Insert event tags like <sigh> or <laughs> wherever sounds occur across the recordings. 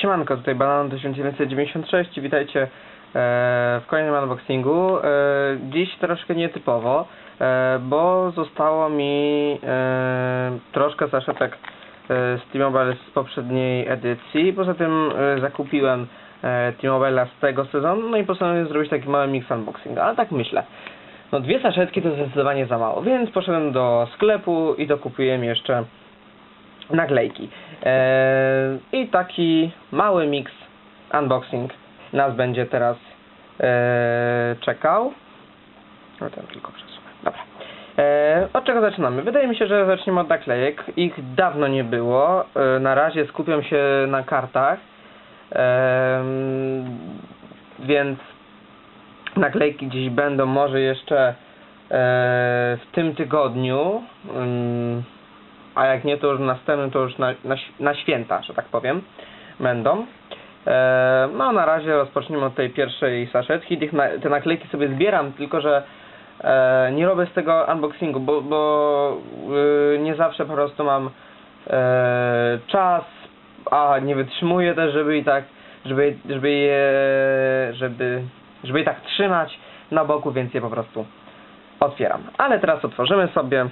Siemanko, tutaj Banan 1996, witajcie e, w kolejnym unboxingu. E, dziś troszkę nietypowo, e, bo zostało mi troszkę saszetek e, z T-Mobile z poprzedniej edycji. Poza tym zakupiłem T-Mobile'a z tego sezonu, no i postanowiłem zrobić taki mały mix unboxing, ale tak myślę. No dwie saszetki to zdecydowanie za mało, więc poszedłem do sklepu i dokupiłem jeszcze naklejki. Eee, I taki mały mix unboxing nas będzie teraz eee, czekał. No ten tylko przesunę. Dobra. Eee, od czego zaczynamy? Wydaje mi się, że zaczniemy od naklejek. Ich dawno nie było. Na razie skupiam się na kartach. Więc naklejki gdzieś będą może jeszcze w tym tygodniu. A jak nie, to już następnym, to już na, na, na święta, że tak powiem, będą. E, no na razie rozpocznijmy od tej pierwszej saszetki. Tych na, te naklejki sobie zbieram, tylko że e, nie robię z tego unboxingu, bo, bo y, nie zawsze po prostu mam e, czas, a nie wytrzymuję też, żeby i tak, żeby, żeby je, żeby, żeby je tak trzymać na boku, więc je po prostu otwieram. Ale teraz otworzymy sobie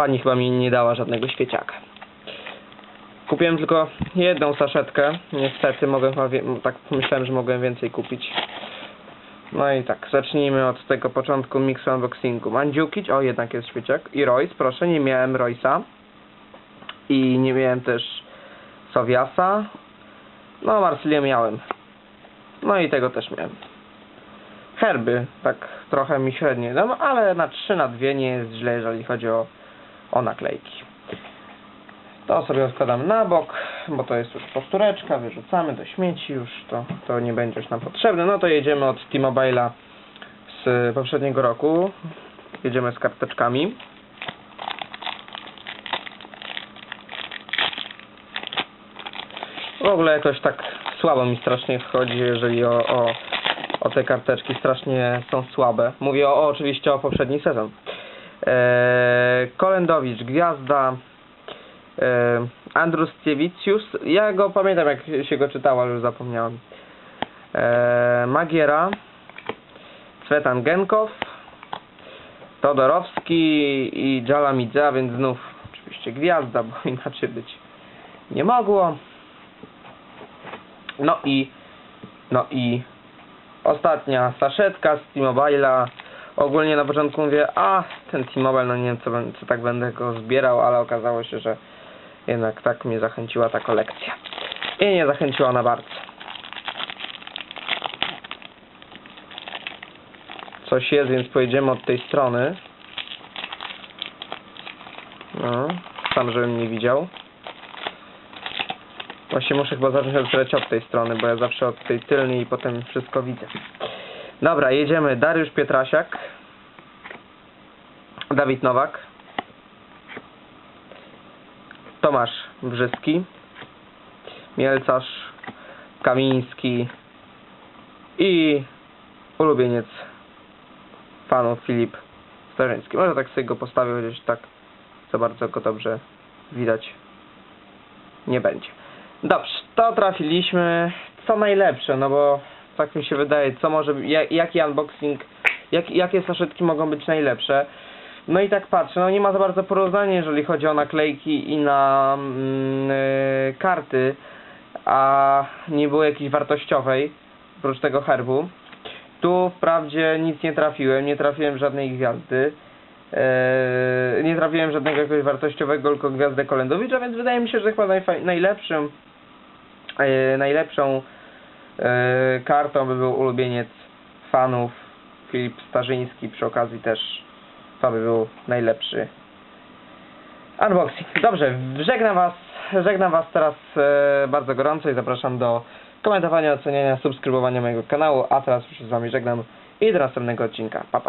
Pani chyba mi nie dała żadnego świeciaka. Kupiłem tylko jedną saszetkę. Niestety mogłem tak myślałem, że mogłem więcej kupić. No i tak, zacznijmy od tego początku mix unboxingu. Mandziukić, o jednak jest świeciak. I Royce, proszę, nie miałem Royce'a. I nie miałem też Sowiasa. No, Marsylię miałem. No i tego też miałem. Herby, tak trochę mi średnie dam, ale na 3 na 2 nie jest źle, jeżeli chodzi o o naklejki. To sobie odkładam na bok, bo to jest już powtóreczka, wyrzucamy do śmieci już, to, to nie będzie już nam potrzebne. No to jedziemy od T-Mobile'a z poprzedniego roku. Jedziemy z karteczkami. W ogóle jakoś tak słabo mi strasznie wchodzi, jeżeli o, o, o te karteczki strasznie są słabe. Mówię o, oczywiście o poprzedni sezon. Eee, Kolendowicz, Gwiazda, eee, Andrustiewicz, ja go pamiętam jak się go czytało, ale już zapomniałem. Eee, Magiera, Cwetan Genkow, Todorowski i Jalamidza, więc znów oczywiście Gwiazda, bo <laughs> inaczej być nie mogło. No i no i ostatnia saszetka z T-Mobile'a. Ogólnie na początku mówię, a ten T-Mobile, no nie wiem co, co tak będę go zbierał, ale okazało się, że jednak tak mnie zachęciła ta kolekcja. I nie zachęciła ona bardzo. Coś jest, więc pojedziemy od tej strony. No, sam żebym nie widział. Właśnie muszę chyba zacząć otwierać od tej strony, bo ja zawsze od tej tylnej i potem wszystko widzę. Dobra, jedziemy. Dariusz Pietrasiak. Dawid Nowak. Tomasz Brzyski. Mielcarz. Kamiński. I ulubieniec fanów Filip Starzyński. Może tak sobie go postawię, chociaż tak za bardzo go dobrze widać nie będzie. Dobrze, to trafiliśmy. Co najlepsze, no bo tak mi się wydaje, co może, jak, jaki unboxing, jak, jakie saszetki mogą być najlepsze. No i tak patrzę, no nie ma za bardzo porównania, jeżeli chodzi o naklejki i na mm, y, karty, a nie było jakiejś wartościowej, oprócz tego herbu. Tu wprawdzie nic nie trafiłem, nie trafiłem żadnej gwiazdy. Eee, nie trafiłem żadnego jakiegoś wartościowego, tylko gwiazdę Kolendowicza, więc wydaje mi się, że chyba najlepszym e, najlepszą kartą by był ulubieniec fanów Filip Starzyński. Przy okazji też to by był najlepszy unboxing. Dobrze, żegnam was, żegnam was teraz e, bardzo gorąco i zapraszam do komentowania, oceniania, subskrybowania mojego kanału, a teraz już z wami żegnam i do następnego odcinka. Pa, pa.